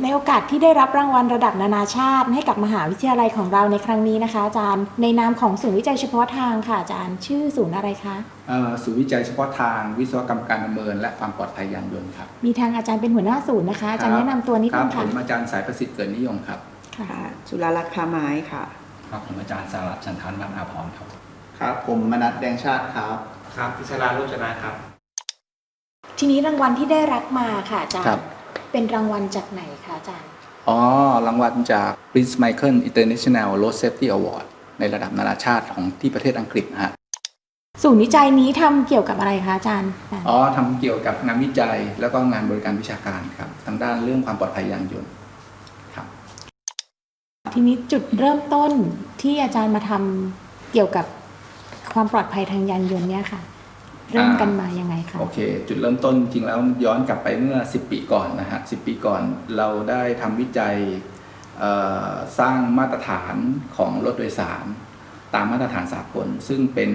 ในโอกาสที่ได้รับรางวัลระดับนานาชาติ ให้กับมหาวิทยาลัยของเราในครั้งนี้นะคะ อาจารย์ ในนามของศูนย์วิจัยเฉพาะทางค่ะอาจารย์ชื่อศูนย์อะไรคะเอ่อศูนย์วิจัยเฉพาะทางวิศวกรรมการประเมิน และความปลอดภัยยานยนต์ครับมีทางอาจารย์เป็นหัวหน้าศูนย์นะคะอาจารย์แนะนำตัวนิดครันึบงผค่ะมอาจารย์สายประสิทธิ์เกิดนิยมครับค่ะค่ะจุฬาลักษณ์คาไม้ค่ะครับผมอาจารย์สารัตน์ชันทานวัฒนาพรครับครับผมมนัดแดงชาติครับครับพิชราโรจนะครับ ทีนี้รางวัลที่ได้รับมาค่ะอาจารครัย์บ เป็นรางวัลจากไหนคะอาจารย์ อ๋อ รางวัลจาก Prince Michael International Road Safety Award ในระดับนานาชาติของที่ประเทศอังกฤษนะฮะศูนย์วิจัยนี้ทำเกี่ยวกับอะไรคะอาจารย์ อ๋อทำเกี่ยวกับงานวิจัยแล้วก็งานบริการวิชาการครับ ทางด้านเรื่องความปลอดภัยยานยนต์ครับ ทีนี้จุดเริ่มต้นที่อาจารย์มาทำเกี่ยวกับความปลอดภัยทางยานยนต์เนี่ยค่ะ เริ่มกันมายังไงคะ โอเค จุดเริ่มต้นจริงแล้วย้อนกลับไปเมื่อ 10 ปีก่อนนะฮะ10ปีก่อนเราได้ทำวิจัยสร้างมาตรฐานของรถโดยสาร ตามมาตรฐานสากล ซึ่งเป็น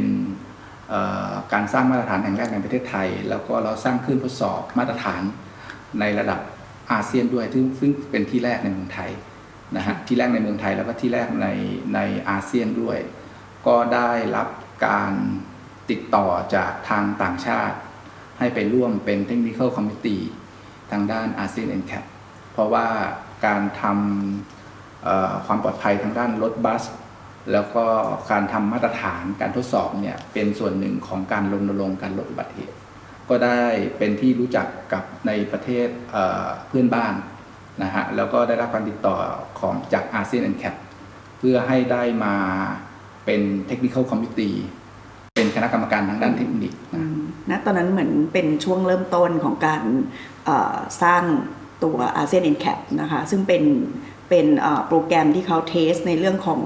การสร้างมาตรฐานแห่งแรกในประเทศไทย แล้วก็เราสร้างขึ้นทดสอบมาตรฐานในระดับอาเซียนด้วยซึ่งซึ่งเป็นที่แรกในเมืองไทยนะฮะที่แรกในเมืองไทยแล้วก็ที่แรกในในอาเซียนด้วย ก็ได้รับการติดต่อจากทางต่างชาติ ให้ไปร่วมเป็นเทคนิค a l คอมมิตี้ทางด้านอาเซียน n c a p เพราะว่าการทำความปลอดภัยทางด้านรถบัส แล้วก็การทำมาตรฐานการทดสอบเนี่ยเป็นส่วนหนึ่งของการรณรงค์การลดอุบัติเหตุ ก็ได้เป็นที่รู้จักกับในประเทศเพื่อนบ้านนะฮะแล้วก็ได้รับการติดต่อของจากอาเซียน n c a p เพื่อให้ได้มาเป็นเทคนิค a l คอมมิตี้เป็นคณะกรรมการทางด้านเทคนิคอื มณตอนนั้นเหมือนเป็นช่วงเริ่มต้นของการเอ่อสร้างตัว ASEAN NCAP นะคะซึ่งเป็นเป็นเอ่อโปรแกรมที่เขาเทสในเรื่องของ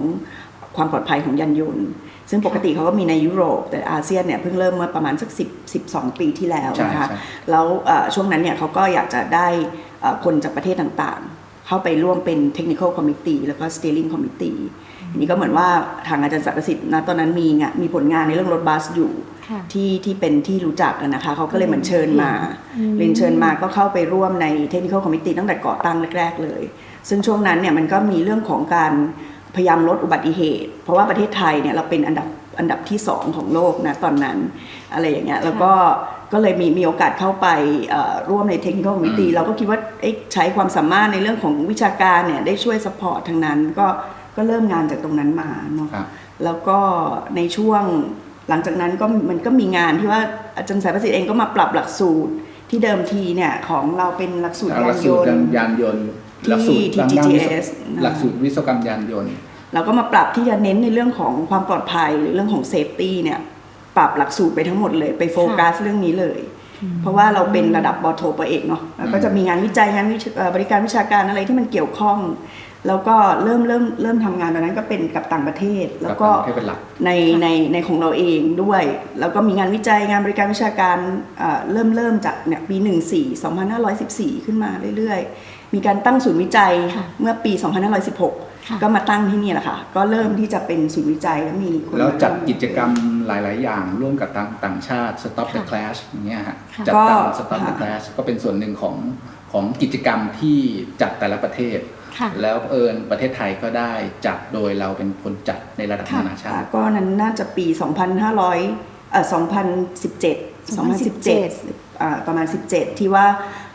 ความปลอดภัยของยานยนต์ ซึ่งปกติเขาก็มีในยุโรป แต่อาเซียนเนี่ยเพิ่งเริ่มเมื่อประมาณสัก10 12 ปีที่แล้วนะคะใช่ใช่แล้วเอ่อช่วงนั้นเนี่ยเขาก็อยากจะได้เอ่อคนจากประเทศต่างๆ เข้าไปร่วมเป็น Technical Committee แล้วก็ Steering Committee อันนี้ก็เหมือนว่าทางอาจารย์ศักดิ์สิทธิ์นะตอนนั้นมีงานมีผลงานในเรื่องรถบัสอยู่ค่ะ ที่ที่เป็นที่รู้จักอะนะคะเขาก็เลยเหมือนเชิญมาอืมเรียนเชิญมาก็เข้าไปร่วมใน Technical Committee ตั้งแต่ก่อตั้งแรก ๆ เลย ซึ่งช่วงนั้นเนี่ยมันก็มีเรื่องของการพยายามลดอุบัติเหตุ เพราะว่าประเทศไทยเนี่ยเราเป็นอันดับอันดับที่ 2 ของโลกนะตอนนั้นอะไรอย่างเงี้ยแล้วก็ก็เลยมีมีโอกาสเข้าไปเอ่อร่วมใน Technical Committee เราก็คิดว่าเอ๊ะใช้ความสามารถในเรื่องของวิชาการเนี่ยได้ช่วยสปอร์ตทางนั้นก็ก็เริ่มงานจากตรงนั้นมาเนาะครับแล้วก็ในช่วง หลังจากนั้นก็มันก็มีงานที่ว่าอาจารย์สายประสิทธิ์เองก็มาปรับหลักสูตรที่เดิมทีเนี่ยของเราเป็นหลักสูตรหยาลันกยสูตรนต์ยานยนต์ที่หลักสูตรที่ทางด้านวิศว GTS หลักสูตรวิศวกรรมยานยนต์เราก็มาปรับที่จะเน้นในเรื่องของความปลอดภัยหรือเรื่องของเซฟตี้เนี่ยปรับหลักสูตรไปทั้งหมดเลยไปโฟกัสเรื่องนี้เลย เพราะว่าเราเป็นระดับบอโทปเอกเนาะแล้วก็จะมีงานวิจัยงานวิชเอ่อบริการวิชาการอะไรที่มันเกี่ยวข้อง แล้วก็เริ่มเริ่มเริ่มทำงานตอนนั้นก็เป็นกับต่างประเทศ แล้วก็กับต่างประเทศเป็นหลัก ในในในของเราเองด้วย แล้วก็มีงานวิจัยงานบริการวิชาการเอ่อเริ่มเริ่มจากเนี่ยปี 14 2514 ขึ้นมาเรื่อยๆ มีการตั้งศูนย์วิจัยค่ะเมื่อปี ค่ะ 2516 ก็มาตั้งที่นี่แหละค่ะ ก็เริ่มที่จะเป็นศูนย์วิจัยแล้วมีคนแล้วจัดมาร่วม กิจกรรมหลาย ๆ อย่างร่วมกับต่างต่างชาติ Stop the ค่ะ Clash อย่างเงี้ยฮะค่ะ จัดก็การ Stop the ค่ะ Clash ก็เป็นส่วนหนึ่งของของกิจกรรมที่จัดแต่ละประเทศ ค่ะ แล้วเอิญประเทศไทยก็ได้จัดโดยเราเป็นคนจัดในระดับค่ะนานาชาติ ก็นั้นน่าจะปี 2,500เอ่อ2017 2017อ่าประมาณ 17 ที่ว่า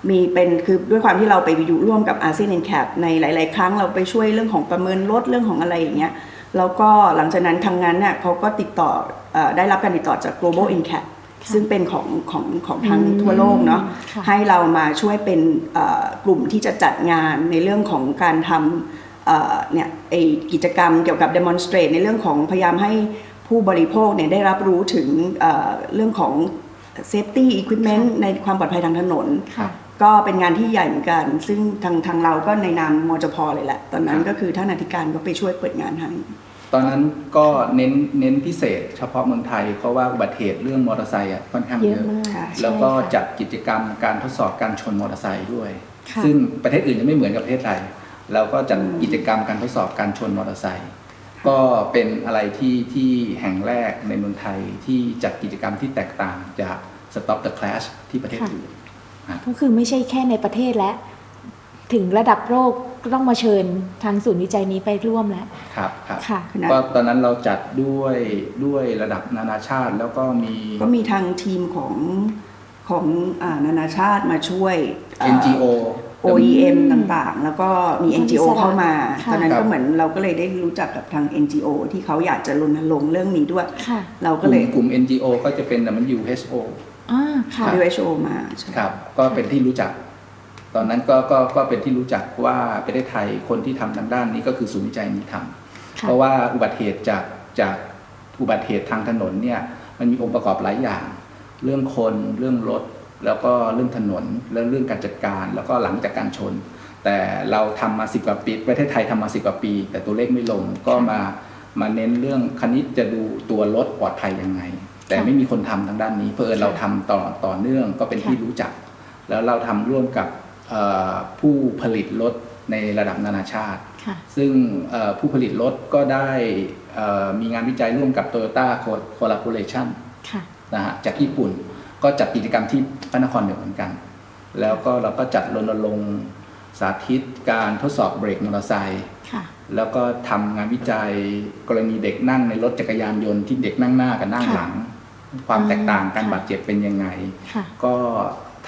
มีเป็นคือด้วยความที่เราไปอยู่ร่วมกับอาเซียน n c a p ในหลาย ๆ ครั้งเราไปช่วยเรื่องของประเมินลดเรื่องของอะไรอย่างเงี้ยแล้วก็หลังจากนั้นทางนั้นเนี่ยเขาก็ติดต่อเอ่อได้รับการติดต่อจาก global n c a p ซึ่งเป็นของของของทางอืมทั่วโลกเนาะค่ะให้เรามาช่วยเป็นเอ่อกลุ่มที่จะจัดงานในเรื่องของการทำเอ่อเนี่ยไอกิจกรรมเกี่ยวกับ demonstrate ในเรื่องของพยายามให้ผู้บริโภคเนี่ยได้รับรู้ถึงเอ่อเรื่องของ safety equipment ในความปลอดภัยทางถนนค่ะก็เป็นงานที่ใหญ่เหมือนกัน ซึ่งทางทางเราก็ในนามมจพเลยแหละ ตอนนั้นครับก็คือท่านอธิการก็ไปช่วยเปิดงานให้ต อนนั้นก็เน้นเน้นพิเศษ เฉพาะเมืองไทย เพราะว่าอุบัติเหตุเรื่องมอเตอร์ไซค์อะค่อนข้างเยเยอะอะมากค่ะแล้วก็ใช่ค่ะจัดกิจกรรมการทดสอบการชนมอเตอร์ไซค์ด้วยค่ะซึ่งประเทศอื่นจะไม่เหมือนกับประเทศไทย เราก็จัดกิจกรรมการทดสอบการชนมอเตอร์ไซค์ก็เป็นอะไรที่ที่แห่งแรกในเมืองไทยที่จัดกิจกรรมที่แตกต่างจาก Stop the Clash ที่ประเทศค่ะอื่นก็คือไม่ใช่แค่ในประเทศและ ถึงระดับโลกก็ ต้องมาเชิญทางศูนย์วิจัยนี้ไปร่วมแล้วครับครับค่ะคณะก็ตอนนั้นเราจัดด้วยด้วยระดับนานาชาติแล้วก็มีก็มีทางทีมของของอานานาชาติมาช่วยอ่า NGO OEM ต่างๆ แล้วก็มี NGO อิสระเข้ามาค่ะตอนนั้นครัก็บเหมือนเราก็เลยได้รู้จักกับทาง NGO ที่เขาอยากจะรณรงค์เรื่องนี้ด้วยค่ะเรากก็ลุ่เลมยกลุ่ม NGO ก็จะเป็น WHO อ่าค่ะ WHO มาใช่ครับ ก็เป็นที่รู้จัก ตอนนั้นก็ก็ก็เป็นที่รู้จักว่าประเทศไทยคนที่ทำทางด้านนี้ก็คือศูนย์วิจัยนี้ทำค่ะเพราะว่าอุบัติเหตุจากจากอุบัติเหตุทางถนนเนี่ยมันมีองค์ประกอบหลายอย่าง เรื่องคนเรื่องรถ แล้วก็เรื่องถนนเรื่องเรื่องการจัดการ แล้วก็หลังจากการชน แต่เราทำมาสิบกว่าปีประเทศไทยทำมาสิบกว่าปี แต่ตัวเลขไม่ลงก็มามาเน้นเรื่องคณิตจะดูตัวรถปลอดภัยยังไง แต่ไม่มีคนทำทางด้านนี้ เพื่อญเราทำต่อต่อเนื่องก็เป็นที่รู้จัก แล้วเราทำร่วมกับเอ่อ ผู้ผลิตรถในระดับนานาชาติค่ะซึ่งเอ่อผู้ผลิตรถก็ได้เอ่อมีงานวิจัยร่วมกับ Toyota Collaboration ค่ะนะฮะจากญี่ปุ่นก็จัดกิจกรรมที่พระนครเหนือเหมือนกัน แล้วก็เราก็จัดรณรงค์สาธิตการทดสอบเบรกมอเตอร์ไซค์ค่ะแล้วก็ทำงานวิจัยกรณีเด็กนั่งในรถจักรยานยนต์ที่เด็กนั่งหน้ากับนั่งหลัง ความแตกต่างการค่ะบาดเจ็บเป็นยังไงค่ะก็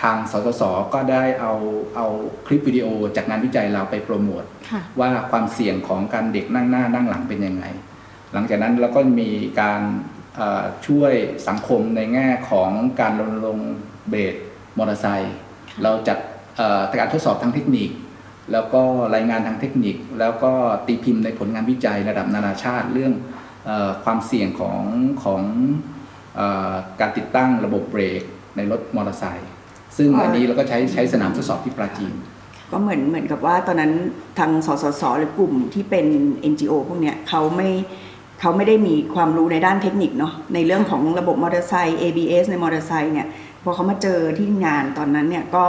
ทางสสสก็ได้เอาเอาคลิปวิดีโอจากงานวิจัยเราไปโปรโมทค่ะว่าความเสี่ยงของการเด็กนั่งหน้านั่งหลังเป็นยังไง หลังจากนั้นเราก็มีการเอ่อช่วยสังคมในแง่ของการรณรงค์เบรกมอเตอร์ไซค์เราจัดเอ่อการทดสอบทางเทคนิค แล้วก็รายงานทางเทคนิค แล้วก็ตีพิมพ์ในผลงานวิจัยระดับนานาชาติเรื่องเออความเสี่ยงของของเออการติดตั้งระบบเบรกในรถมอเตอร์ไซค์ ซึ่งอันนี้เราก็ใช้ใช้สนามทดสอบที่ปราจีน ก็เหมือนเหมือนกับว่าตอนนั้นทางสสสหรือกลุ่มที่เป็น NGO พวกเนี้ยเขาไม่เขาไม่ได้มีความรู้ในด้านเทคนิคเนาะในเรื่องของระบบมอเตอร์ไซค์ ABS ในมอเตอร์ไซค์เนี่ยพอเขามาเจอที่งานตอนนั้นเนี่ยก็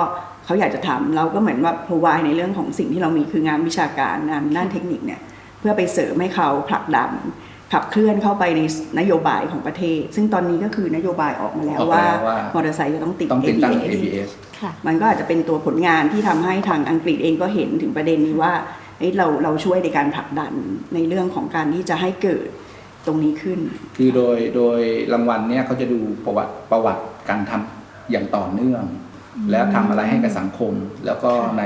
เขาอยากจะทำเราก็เหมือนว่า provide ในเรื่องของสิ่งที่เรามีคืองานวิชาการงานด้านเทคนิคเนี่ยเพื่อไปเสริมให้เขาผลักดัน ขับเคลื่อนเข้าไปในนโยบายของประเทศ ซึ่งตอนนี้ก็คือนโยบายออกมาแล้วออกมาว่าแล้วว่ามอเตอร์ไซค์จะต้องติดต้องติดตั้ง ABS ABS ค่ะมันก็อาจจะเป็นตัวผลงานที่ทำให้ทางอังกฤษเองก็เห็นถึงประเด็นนี้ว่าเอ้ยเราเราช่วยในการผลักดันในเรื่องของการที่จะให้เกิดตรงนี้ขึ้น คือโดยโดยรางวัลเนี่ยเขาจะดูประวัติประวัติการทำอย่างต่อเนื่อง แล้วทำอะไรให้กับสังคม แล้วก็ใน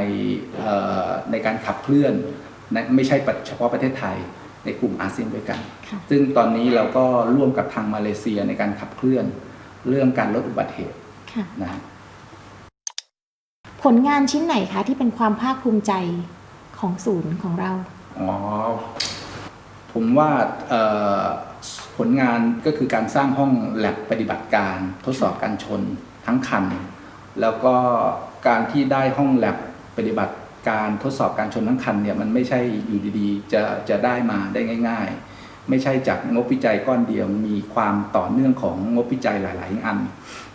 เอ่อในการขับเคลื่อนในไม่ใช่เฉพาะประเทศไทย ในกลุ่มอาเซียนด้วยกันค่ะซึ่งตอนนี้เราก็ร่วมกับทางมาเลเซียในการขับเคลื่อนเรื่องการลดอุบัติเหตุค่ะนะฮะผลงานชิ้นไหนคะที่เป็นความภาคภูมิใจของศูนย์ของเรา อ๋อ ผมว่าเอ่อผลงานก็คือการสร้างห้องแลบปฏิบัติการทดสอบการชนทั้งคัน แล้วก็การที่ได้ห้องแลบปฏิบัติ การทดสอบการชนทั้งคันเนี่ยมันไม่ใช่อยู่ดีๆ จะจะได้มาได้ง่าย ๆ ไม่ใช่จากงบวิจัยก้อนเดียวมีความต่อเนื่องของงบวิจัยหลาย ๆ อัน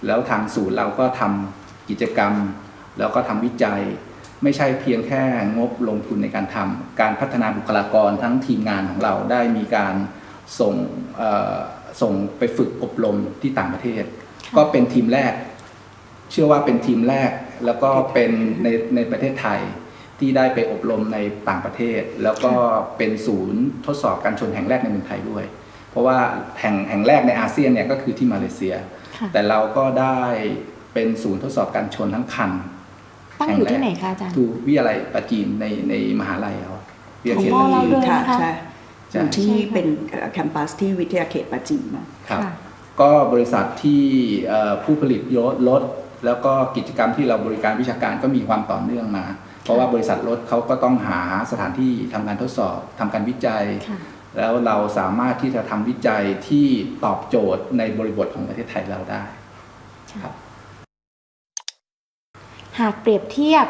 แล้วทางศูนย์เราก็ทำกิจกรรม แล้วก็ทำวิจัย ไม่ใช่เพียงแค่งบลงทุนในการทำการพัฒนาบุคลากรทั้งทีมงานของเราได้มีการส่งเอ่อส่งไปฝึกอบรมที่ต่างประเทศ ก็เป็นทีมแรก เชื่อว่าเป็นทีมแรกแล้วก็เป็นในในประเทศไทย ที่ได้ไปอบรมในต่างประเทศ แล้วก็เป็นศูนย์ทดสอบการชนแห่งแรกในเมืองไทยด้วย เพราะว่าแห่งแห่งแรกในอาเซียนเนี่ยก็คือที่มาเลเซียค่ะแต่เราก็ได้เป็นศูนย์ทดสอบการชนทั้งคันตั้งอยู่ที่ไหนคะอาจารย์ทูวิทยาลัยปัจจีนในในมหาลัยเขาวิทยาเขตของปัจเราจีนด้วยค่ะนะคะใช่ใช่อยู่ที่ใช่ค่ะเป็นแคมปัสที่วิทยาเขตปัจจีนนะครับค่ะก็บริษัทที่เอ่อผู้ผลิตรถรถแล้วก็กิจกรรมที่เราบริการวิชาการก็มีความต่อเนื่องมา เพราะว่าบริษัทรถเขาก็ต้องหาสถานที่ทำการทดสอบทำการวิจัยค่ะแล้วเราสามารถที่จะทำวิจัยที่ตอบโจทย์ในบริบทของประเทศไทยเราได้ครับหากเปรียบเทียบ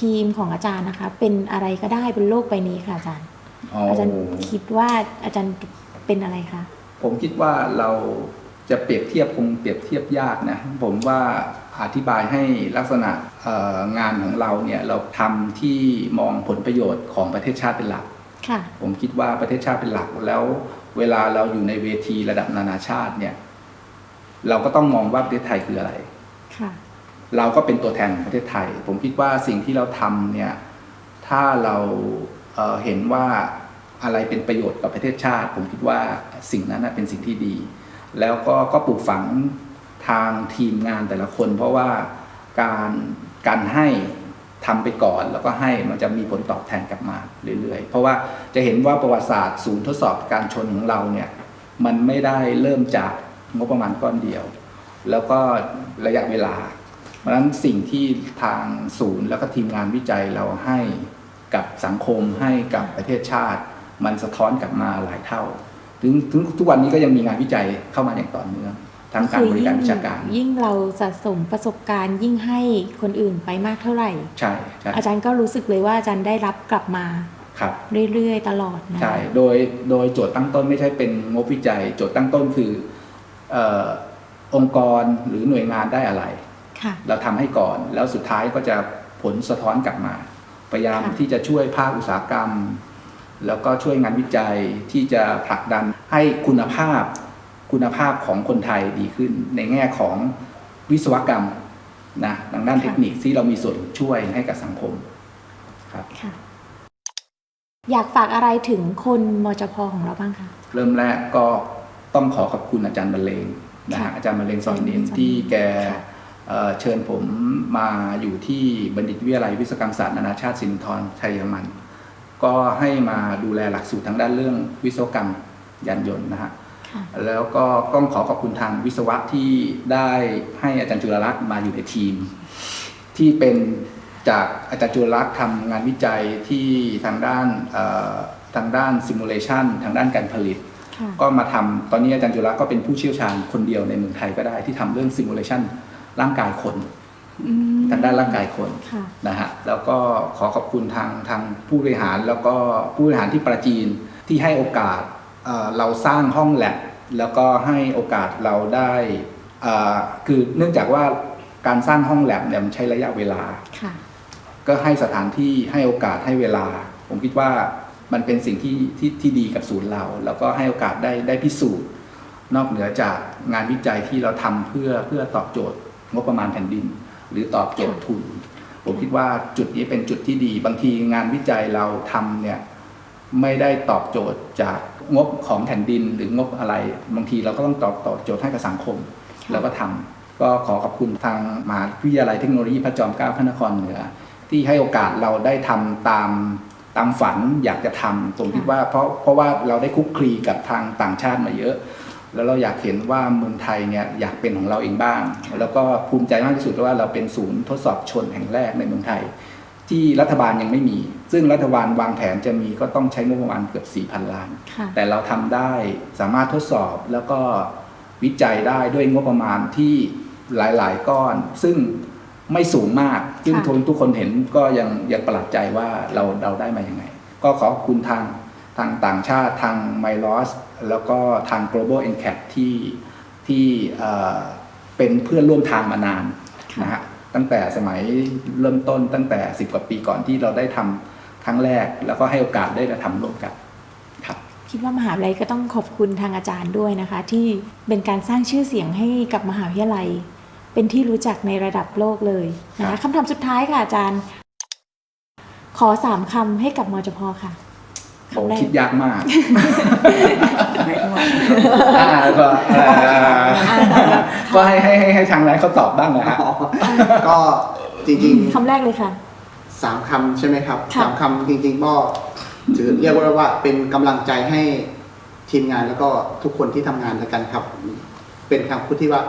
ทีมของอาจารย์นะคะ เป็นอะไรก็ได้บนโลกใบนี้ค่ะอาจารย์อ๋ออาจารย์คิดว่าอาจารย์เป็นอะไรคะผมคิดว่าเรา จะเปรียบเทียบคงเปรียบเทียบยากนะผมว่าอธิบายให้ลักษณะเอ่องานของเราเนี่ยเราทำที่มองผลประโยชน์ของประเทศชาติเป็นหลักค่ะผมคิดว่าประเทศชาติเป็นหลักแล้วเวลาเราอยู่ในเวทีระดับนานาชาติเนี่ย เราก็ต้องมองว่าประเทศไทยคืออะไรค่ะเราก็เป็นตัวแทนของประเทศไทย ผมคิดว่าสิ่งที่เราทำเนี่ย ถ้าเราเอ่อเห็นว่าอะไรเป็นประโยชน์กับประเทศชาติ ผมคิดว่าสิ่งนั้นนะเป็นสิ่งที่ดี แล้วก็ก็ปลูกฝังทางทีมงานแต่ละคน เพราะว่าการการให้ทำไปก่อนแล้วก็ให้มันจะมีผลตอบแทนกลับมาเรื่อยๆ เพราะว่าจะเห็นว่าประวัติศาสตร์ศูนย์ทดสอบการชนของเราเนี่ยมันไม่ได้เริ่มจากงบประมาณก้อนเดียว แล้วก็ระยะเวลา เพราะฉะนั้นสิ่งที่ทางศูนย์แล้วก็ทีมงานวิจัยเราให้กับสังคมให้กับประเทศชาติ มันสะท้อนกลับมาหลายเท่า ถึงถึงทุกวันนี้ก็ยังมีงานวิจัยเข้ามาอย่างต่อเนื่องทั้งการบริการวิชาการ ยิ่งเราสะสมประสบการณ์ ยิ่งให้คนอื่นไปมากเท่าไหร่ใช่ใช่อาจารย์ก็รู้สึกเลยว่าอาจารย์ได้รับกลับมาครับเรื่อยๆ ตลอดนะใช่โดยโดยโจทย์ตั้งต้นไม่ใช่เป็นงบวิจัย โจทย์ตั้งต้นคือเออองค์กรหรือหน่วยงานได้อะไรค่ะเราทำให้ก่อนแล้วสุดท้ายก็จะผลสะท้อนกลับมา พยายามค่ะที่จะช่วยภาคอุตสาหกรรม แล้วก็ช่วยงานวิจัยที่จะผลักดันให้คุณภาพคุณภาพของคนไทยดีขึ้น ในแง่ของวิศวกรรมนะทางด้านเทคนิคที่เรามีส่วนช่วยให้กับสังคมครับค่ะอยากฝากอะไรถึงคนมจพของเราบ้างคะเริ่มแรกก็ต้องขอขอบคุณอาจารย์บรรเลงนะฮะค่ะอาจารย์บรรเลงสอนเนียนสอนเนียนที่แกค่ะเอ่อเชิญผมมาอยู่ที่บัณฑิตวิทยาลัยวิศวกรรมศาสตร์นานาชาติสินทรชัยมัน ก็ให้มาดูแลหลักสูตรทางด้านเรื่องวิศวกรรมยานยนต์นะฮะค่ะแล้วก็ต้องขอขอบคุณทางวิศวะที่ได้ให้อาจารย์จุลลักษณ์มาอยู่ในทีม ที่เป็นจากอาจารย์จุลลักษณ์ทำงานวิจัยที่ทางด้านเอ่อทางด้านซิมูเลชันทางด้านการผลิตค่ะก็มาทำตอนนี้อาจารย์จุลลักษณ์ก็เป็นผู้เชี่ยวชาญคนเดียวในเมืองไทยก็ได้ที่ทำเรื่องซิมูเลชันร่างกายคนอืม ทางด้านร่างกายคนค่ะนะฮะแล้วก็ขอขอบคุณทางทางผู้บริหารแล้วก็ผู้บริหารที่ประจีนที่ให้โอกาสเอ่อเราสร้างห้องแลบแล้วก็ให้โอกาสเราได้เอ่อคือเนื่องจากว่าการสร้างห้องแลบเนี่ยมันใช้ระยะเวลาค่ะก็ให้สถานที่ให้โอกาสให้เวลา ผมคิดว่ามันเป็นสิ่งที่ที่ที่ดีกับศูนย์เรา แล้วก็ให้โอกาสได้ได้พิสูจน์ นอกเหนือจากงานวิจัยที่เราทำเพื่อเพื่อตอบโจทย์งบประมาณแผ่นดิน หรือตอบโจทย์ทุน ผมคิดว่าจุดนี้เป็นจุดที่ดี บางทีงานวิจัยเราทำเนี่ยไม่ได้ตอบโจทย์จากงบของแผ่นดินหรืองบอะไร บางทีเราก็ต้องตอบตอบโจทย์ให้กับสังคมแล้วก็ทำก็ขอขอบคุณทางมหาวิทยาลัยเทคโนโลยีพระจอมเกล้าพระนครเหนือ ที่ให้โอกาสเราได้ทำตามตามฝันอยากจะทำผมคิดว่าเพราะเพราะว่าเราได้คุกคลีกับทางต่างชาติมาเยอะ แล้วเราอยากเห็นว่าเมืองไทยเนี่ยอยากเป็นของเราเองบ้าง แล้วก็ภูมิใจมากที่สุดว่าเราเป็นศูนย์ทดสอบชนแห่งแรกในเมืองไทย ที่รัฐบาลยังไม่มี ซึ่งรัฐบาลวางแผนจะมีก็ต้องใช้งบประมาณเกือบ 4,000 ล้านค่ะแต่เราทำได้สามารถทดสอบแล้วก็วิจัยได้ด้วยงบประมาณที่หลาย ๆ ก้อน ซึ่งไม่สูงมาก ซึ่งค่ะทุกทุกคนเห็นก็ยังยังประหลาดใจว่าเราเราได้มาอย่างไง ก็ขอบคุณทางทางต่างชาติทาง m y l o s แล้วก็ทาง Global NCAP ที่ที่เอ่อเป็นเพื่อนร่วมทางมานานค่ะนะฮะตั้งแต่สมัยเริ่มต้นตั้งแต่ 10 กว่าปีก่อนที่เราได้ทำครั้งแรก แล้วก็ให้โอกาสได้มาทำร่วมกันครับคิดว่ามหาวิทยาลัยก็ต้องขอบคุณทางอาจารย์ด้วยนะคะ ที่เป็นการสร้างชื่อเสียงให้กับมหาวิทยาลัย เป็นที่รู้จักในระดับโลกเลยนะครัคะบคำถามสุดท้ายค่ะอาจารย์ ขอสามคำให้กับมจพค่ะ โอ้คำแรกคิดยากมากไม่ต้องว่าอ่าก็เอ่อก็ให้ให้ให้ให้ทางร้านเขาตอบบ้างนะฮะก็จริงคำแรกเลยค่ะๆสามคำใช่ไหมครับค่ะสามคำจริงๆก็ถือเรียกว่าว่าเป็นกำลังใจให้ทีมงานแล้วก็ทุกคนที่ทำงานแล้วกันครับ เป็นคำพูดที่ว่า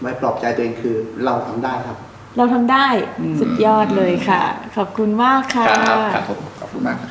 ไว้ปลอบใจตัวเองคือเราทำได้ครับ เราทำได้อืมสุดยอดเลยค่ะ ขอบคุณมากค่ะครับครับผมขอบคุณมากครับ